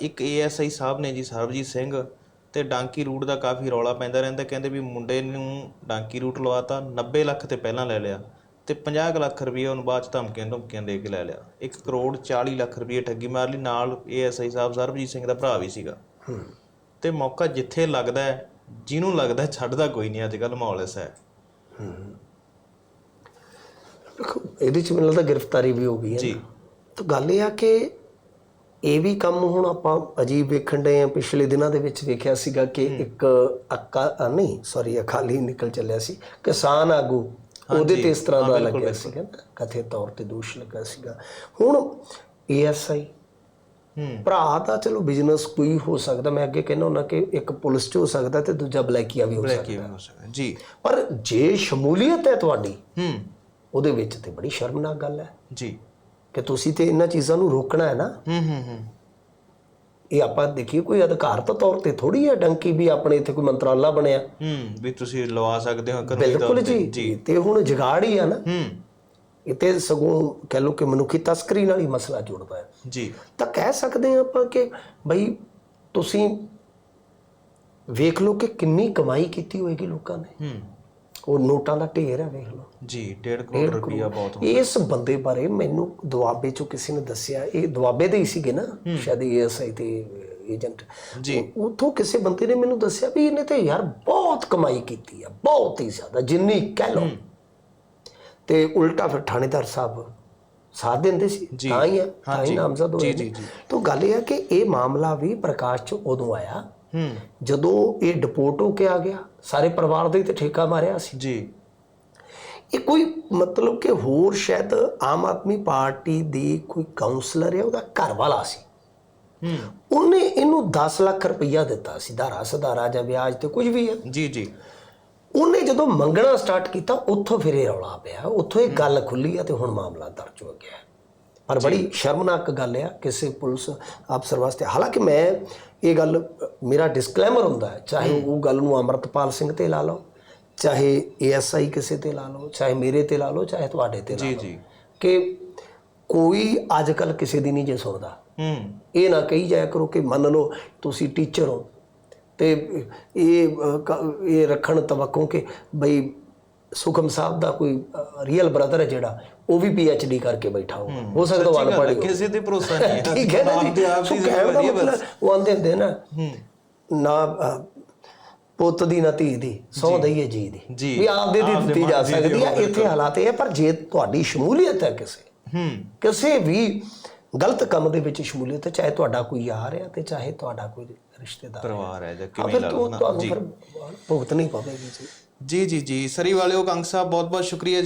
ਇੱਕ ਏਐਸਆਈ ਸਾਹਿਬ ਨੇ ਜੀ ਸਰਬਜੀਤ ਸਿੰਘ ਤੇ ਡਾਂਕੀ ਰੂਟ ਦਾ ਕਾਫੀ ਰੌਲਾ ਪੈਂਦਾ ਰਹਿੰਦਾ ਕਹਿੰਦੇ ਵੀ ਮੁੰਡੇ ਨੂੰ ਡਾਂਕੀ ਰੂਟ ਲਵਾਤਾ 90 ਲੱਖ ਤੇ ਪਹਿਲਾਂ ਲੈ ਲਿਆ ਤੇ 50 ਕੁ ਲੱਖ ਰੁਪਏ ਉਹਨੂੰ ਬਾਅਦ ਚ ਧਮਕੀਆਂ ਧਮਕੀਆਂ ਦੇ ਕੇ ਲੈ ਲਿਆ। 1 ਕਰੋੜ 40 ਲੱਖ ਰੁਪਏ ਠੱਗੀ ਮਾਰ ਲਈ ਨਾਲ ਏਐਸਆਈ ਸਾਹਿਬ ਸਰਬਜੀਤ ਸਿੰਘ ਦਾ ਭਰਾ ਵੀ ਸੀਗਾ। ਤੇ ਮੌਕਾ ਜਿੱਥੇ ਲੱਗਦਾ ਹੈ ਜਿਹਨੂੰ ਲੱਗਦਾ ਛੱਡਦਾ ਕੋਈ ਨਹੀਂ ਅੱਜ ਕੱਲ ਮਾਹੌਲ ਐਸਾ ਹੈ। ਇਹਦੇ ਚ ਮੈਨੂੰ ਲੱਗਦਾ ਗ੍ਰਿਫਤਾਰੀ ਵੀ ਹੋ ਗਈ ਹੈ ਜੀ। ਤਾਂ ਗੱਲ ਇਹ ਆ ਕਿ ਇਹ ਵੀ ਕੰਮ ਹੁਣ ਆਪਾਂ ਅਜੀਬ ਵੇਖਣ ਡਏ ਆ ਪਿਛਲੇ ਦਿਨਾਂ ਦੇ ਵਿੱਚ ਵੇਖਿਆ ਸੀਗਾ ਕਿ ਇੱਕ ਅਕਾ ਨਹੀਂ ਸੌਰੀ ਅਕਾਲੀ ਨਿਕਲ ਚੱਲਿਆ ਸੀ। ਕਿਸਾਨ ਆਗੂ ਉਹਦੇ ਤੇ ਇਸ ਤਰ੍ਹਾਂ ਦਾ ਲੱਗਿਆ ਸੀਗਾ ਨਾ, ਕਥਿਤ ਤੌਰ ਤੇ ਦੋਸ਼ ਲੱਗਾ ਸੀਗਾ। ਹੁਣ ਏਐਸਆਈ ਹੂੰ। ਭਰਾ ਤਾਂ ਚਲੋ ਬਿਜ਼ਨਸ ਕੋਈ ਹੋ ਸਕਦਾ। ਮੈਂ ਅੱਗੇ ਕਹਿੰਦਾ ਹੁੰਦਾ ਕਿ ਇੱਕ ਪੁਲਿਸ 'ਚ ਹੋ ਸਕਦਾ ਤੇ ਦੂਜਾ ਬਲੈਕੀਆ ਵੀ ਹੋ ਸਕਦਾ। ਕੀ ਹੋ ਸਕਦਾ ਜੀ। ਪਰ ਜੇ ਸ਼ਮੂਲੀਅਤ ਹੈ ਤੁਹਾਡੀ ਹੂੰ। ਉਹਦੇ ਵਿੱਚ ਤੇ ਬੜੀ ਸ਼ਰਮਨਾਕ ਗੱਲ ਹੈ। ਜੀ। ਕਿ ਤੁਸੀਂ ਤੇ ਇਹਨਾਂ ਚੀਜ਼ਾਂ ਨੂੰ ਰੋਕਣਾ ਹੈ ਨਾ। ਹੂੰ ਹੂੰ ਹੂੰ। ਇਹ ਆਪਾਂ ਦੇਖੀਏ ਕੋਈ ਅਧਿਕਾਰਤ ਤੌਰ ਤੇ ਥੋੜੀ ਹੈ ਡੰਕੀ ਵੀ ਆਪਣੇ ਇੱਥੇ ਕੋਈ ਮੰਤਰਾਲਾ ਬਣਿਆ। ਹੂੰ ਵੀ ਤੁਸੀਂ ਲਵਾ ਸਕਦੇ ਹੋ ਤੌਰ ਬਿਲਕੁਲ। ਜੀ। ਤੇ ਹੁਣ ਜਗਾੜ ਹੀ ਆ ਨਾ। ਹੂੰ। ਇਹ ਤੇ ਸਗੋਂ ਕਹਿ ਲਓ ਕਿ ਮਨੁੱਖੀ ਤਸਕਰੀ ਨਾਲ ਹੀ ਮਸਲਾ ਜੁੜਦਾ ਹੈ। ਜੀ। ਤਾਂ ਕਹਿ ਸਕਦੇ ਹਾਂ ਆਪਾਂ ਕਿ ਬਈ ਤੁਸੀਂ ਵੇਖ ਲਓ ਕਿ ਕਿੰਨੀ ਕਮਾਈ ਕੀਤੀ ਹੋਏਗੀ ਲੋਕਾਂ ਨੇ। ਹੂੰ। ਉਹ ਨੋਟਾਂ ਦਾ ਢੇਰ ਹੈ ਵੇਖ ਲਓ। ਜੀ 1.5 ਕਰੋੜ ਰੁਪਇਆ ਬਹੁਤ ਇਸ ਬੰਦੇ ਬਾਰੇ ਮੈਨੂੰ ਦੁਆਬੇ ਚੋਂ ਕਿਸੇ ਨੇ ਦੱਸਿਆ ਇਹ ਦੁਆਬੇ ਦੇ ਹੀ ਸੀਗੇ ਨਾ ਸ਼ਾਇਦ ਏਐਸਆਈ ਤੇ ਏਜੰਟ। ਜੀ। ਉਥੋਂ ਕਿਸੇ ਬੰਦੇ ਨੇ ਮੈਨੂੰ ਦੱਸਿਆ ਵੀ ਇਹਨੇ ਤੇ ਯਾਰ ਬਹੁਤ ਕਮਾਈ ਕੀਤੀ ਆ ਬਹੁਤ ਹੀ ਜ਼ਿਆਦਾ ਜਿੰਨੀ ਕਹਿ ਲਓ। ਤੇ ਉਲਟਾ ਫਿਰ ਥਾਣੇਦਾਰ ਸਾਹਿਬ ਸਾਥ ਦਿੰਦੇ ਸੀ ਤਾਂ ਹੀ ਆ ਤਾਂ ਹੀ ਨਾਮਜ਼ਦ ਹੋਏ ਜੀ, ਨੇ। ਤਾਂ ਗੱਲ ਇਹ ਹੈ ਕਿ ਇਹ ਮਾਮਲਾ ਵੀ ਪ੍ਰਕਾਸ਼ ਚ ਉਦੋਂ ਆਇਆ ਹੂੰ। ਜਦੋਂ ਇਹ ਡਿਪੋਰਟ ਹੋ ਕੇ ਆ ਗਿਆ ਸਾਰੇ ਪਰਿਵਾਰ ਦੇ ਤੇ ਠੇਕਾ ਮਾਰਿਆ ਸੀ। ਜੀ। ਇਹ ਕੋਈ ਮਤਲਬ ਕਿ ਹੋਰ ਸ਼ਾਇਦ ਆਮ ਆਦਮੀ ਪਾਰਟੀ ਦੀ ਕੋਈ ਕਾਉਂਸਲਰ ਹੈ ਉਹਦਾ ਘਰ ਵਾਲਾ ਸੀ। ਹੂੰ। ਉਹਨੇ ਇਹਨੂੰ 10 ਲੱਖ ਰੁਪਈਆ ਦਿੱਤਾ ਸੀ ਧਾਰਾ ਸਧਾਰਾ ਜਾਂ ਵਿਆਜ ਤੇ ਕੁਝ ਵੀ ਹੈ ਜੀ ਜੀ। ਉਹਨੇ ਜਦੋਂ ਮੰਗਣਾ ਸਟਾਰਟ ਕੀਤਾ ਉੱਥੋਂ ਫਿਰ ਇਹ ਰੌਲਾ ਪਿਆ ਉੱਥੋਂ ਇਹ ਗੱਲ ਖੁੱਲੀ ਆ ਤੇ ਹੁਣ ਮਾਮਲਾ ਦਰਜ ਹੋ ਗਿਆ। ਪਰ ਬੜੀ ਸ਼ਰਮਨਾਕ ਗੱਲ ਆ ਕਿਸੇ ਪੁਲਿਸ ਅਫਸਰ ਵਾਸਤੇ ਹਾਲਾਂਕਿ ਮੈਂ ਇਹ ਗੱਲ ਮੇਰਾ ਡਿਸਕਲੇਮਰ ਹੁੰਦਾ ਹੈ ਚਾਹੇ ਉਹ ਗੱਲ ਨੂੰ ਅਮਰਤਪਾਲ ਸਿੰਘ ਤੇ ਲਾ ਲਓ ਚਾਹੇ ਏਐਸਆਈ ਕਿਸੇ ਤੇ ਲਾ ਲਓ ਚਾਹੇ ਮੇਰੇ ਤੇ ਲਾ ਲਓ ਚਾਹੇ ਤੁਹਾਡੇ ਤੇ ਲਾ ਜੀ ਲਓ ਜੀ। ਕਿ ਕੋਈ ਅੱਜ ਕੱਲ ਕਿਸੇ ਦੀ ਨਹੀਂ ਜੇ ਸੁਣਦਾ। ਹੂੰ। ਇਹ ਨਾ ਕਹੀ ਜਾਇਆ ਕਰੋ ਕਿ ਮੰਨ ਲਓ ਤੁਸੀਂ ਟੀਚਰ ਹੋ ਤੇ ਇਹ ਇਹ ਰੱਖਣ ਤਵੱਕੋਂ ਕਿ ਬਈ ਸੁਖਮ ਸਾਹਿਬ ਦਾ ਕੋਈ ਰੀਅਲ ਬ੍ਰਦਰ ਹੈ ਜਿਹੜਾ ਉਹ ਵੀ ਡੀ ਕਰਕੇ ਬੈਠਾ ਹੋ। ਹੋ ਸਕਦਾ ਹੀ ਹੋਵੇ। ਕਿਸੇ ਤੇ ਭਰੋਸਾ ਨਹੀਂ ਹੈ। ਠੀਕ ਹੈ ਨਾ ਜੀ? ਆਪ ਦੀ ਦਾ ਜ਼ਿੰਮੇਵਾਰੀ ਹੈ ਉਹ ਆਂਦੇ ਹੁੰਦੇ ਨਾ ਨਾ ਪੁੱਤ ਦੀ ਨਾ ਧੀ ਦੀ ਸੌ ਦਈਏ ਜੀ ਦੀ। ਵੀ ਆਪਦੇ ਦੀ ਆਪਦੇ ਦਿੱਤੀ ਜਾ ਦੀ ਸਕਦੀ ਹੈ ਇੱਥੇ ਹਾਲਾਤ ਇਹ ਪਰ ਜੇ ਤੁਹਾਡੀ ਸ਼ਮੂਲੀਅਤ ਹੈ ਕਿਸੇ ਹੂੰ। ਕਿਸੇ ਵੀ ਗਲਤ ਕੰਮ ਦੇ ਵਿੱਚ ਸ਼ਮੂਲੀਅਤ ਹੈ ਚਾਹੇ ਤੁਹਾਡਾ ਕੋਈ ਯਾਰ ਹੈ ਤੇ ਚਾਹੇ ਤੁਹਾਡਾ ਕੋਈ ਰਿਸ਼ਤੇਦਾਰ ਪਰਿਵਾਰ ਹੈ ਜਾਂ ਕਿਵੇਂ ਫਿਰ ਲਾ ਲਓ ਤੋਂ ਨਾ ਤੁਹਾਨੂੰ ਜੀ। ਭੁਗਤਣੀ ਪਵੇਗੀ ਜੀ। ਜੀ ਜੀ ਜੀ। ਸਰੀ ਵਾਲਿਓ ਕੰਗ ਸਾਹਿਬ ਬਹੁਤ ਬਹੁਤ ਸ਼ੁਕਰੀਆ ਜੀ।